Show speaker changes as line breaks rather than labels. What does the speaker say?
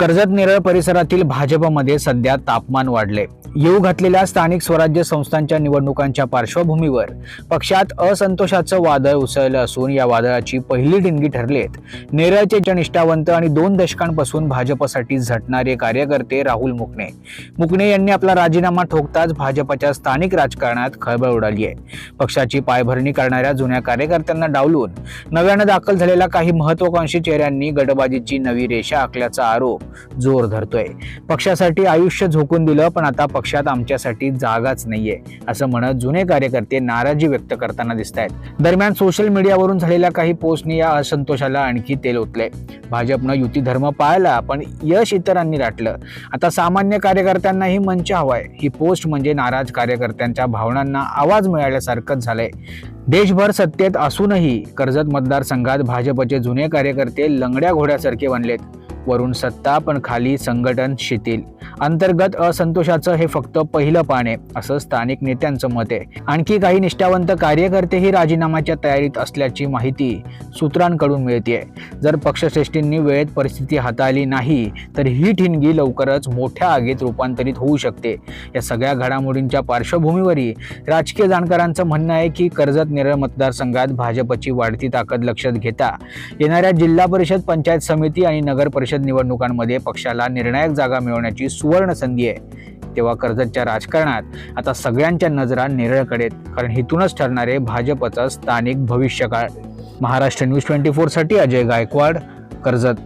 कर्जत नेरळ परिसरातील भाजपमध्ये सध्या तापमान वाढले. येऊ घातलेल्या स्थानिक स्वराज्य संस्थांच्या निवडणुकांच्या पार्श्वभूमीवर पक्षात असंतोषाचं वादळ उसळलं असून या वादळाची पहिली डिंगी ठरलेत. नेरळचे निष्ठावंत आणि दोन दशकांपासून भाजपसाठी झटणारे कार्यकर्ते राहुल मुकणे. मुकणे यांनी आपला राजीनामा ठोकताच भाजपच्या स्थानिक राजकारणात खळबळ उडाली आहे. पक्षाची पायभरणी करणाऱ्या जुन्या कार्यकर्त्यांना डावलून नव्यानं दाखल झालेल्या काही महत्वाकांक्षी चेहऱ्यांनी गटबाजीची नवी रेषा आखल्याचा आरोप जोर धरतोय. पक्षासाठी आयुष्य झोकून दिलं पण आता पक्षात आमच्यासाठी जागाच नाहीये असं म्हणत जुने कार्यकर्ते नाराजी व्यक्त करताना दिसत आहेत दरम्यान सोशल मीडियावरून झालेल्या काही पोस्टनी या असंतोषाला आणखी तेल ओतले भाजपनं युती धर्म पाळला पण यश इतरांनी राटलं. आता सामान्य कार्यकर्त्यांनाही मंच हवाय. ही पोस्ट म्हणजे नाराज कार्यकर्त्यांच्या भावनांना आवाज मिळाल्यासारखंच झालंय. देशभर सत्तेत असूनही कर्जत मतदारसंघात भाजपचे जुने कार्यकर्ते लंगड्या घोड्यासारखे बनलेत. वरून सत्ता पण खाली संघटन शिथिल. अंतर्गत असंतोषाचं हे फक्त पहिलं पान आहे असं स्थानिक नेत्यांचं मत आहे. आणखी काही निष्ठावंत कार्यकर्तेही राजीनाम्याच्या तयारीत असल्याची माहिती सूत्रांकडून मिळते जर पक्षश्रेष्ठींनी वेळेत परिस्थिती हाताळली नाही तर ही ठिणगी लवकरच मोठ्या आगीत रूपांतरित होऊ शकते. या सगळ्या घडामोडींच्या पार्श्वभूमीवरही राजकीय जाणकारांचं म्हणणं आहे की कर्जत नेरळ मतदारसंघात भाजपची वाढती ताकद लक्षात घेता येणाऱ्या जिल्हा परिषद पंचायत समिती आणि नगर परिषद निवडणुकांमध्ये पक्षाला निर्णायक जागा मिळवण्याची सुवर्ण संधी आहे. तेव्हा कर्जतच्या राजकारणात आता सगळ्यांच्या नजरा नेरळकडे आहेत. कारण हिथूनच ठरणारे भाजपचं स्थानिक भविष्यकाळ. महाराष्ट्र न्यूज ट्वेंटी फोरसाठी अजय गायकवाड कर्जत.